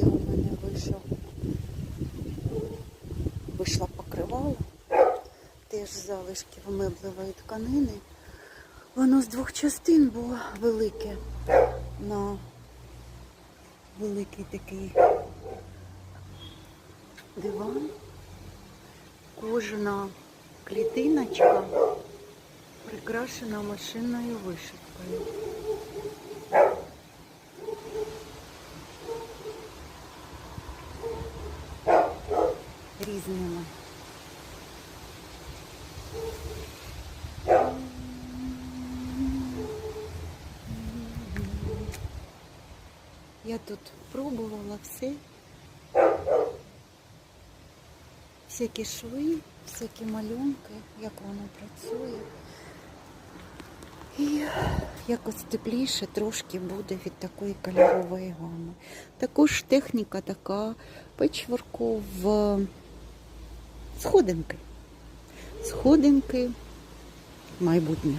Такий у мене вийшов. Вийшла покривало. Теж з залишків тканини. Воно з двох частин було велике. На великий такий диван. Кожна клітиночка прикрашена машинною вишивкою. Різними. Я тут пробувала все. Всякі шви, всякі малюнки, як воно працює. І якось тепліше трошки буде від такої кольорової гами. Також техніка така печворку в сходинки. Сходинки майбутнє.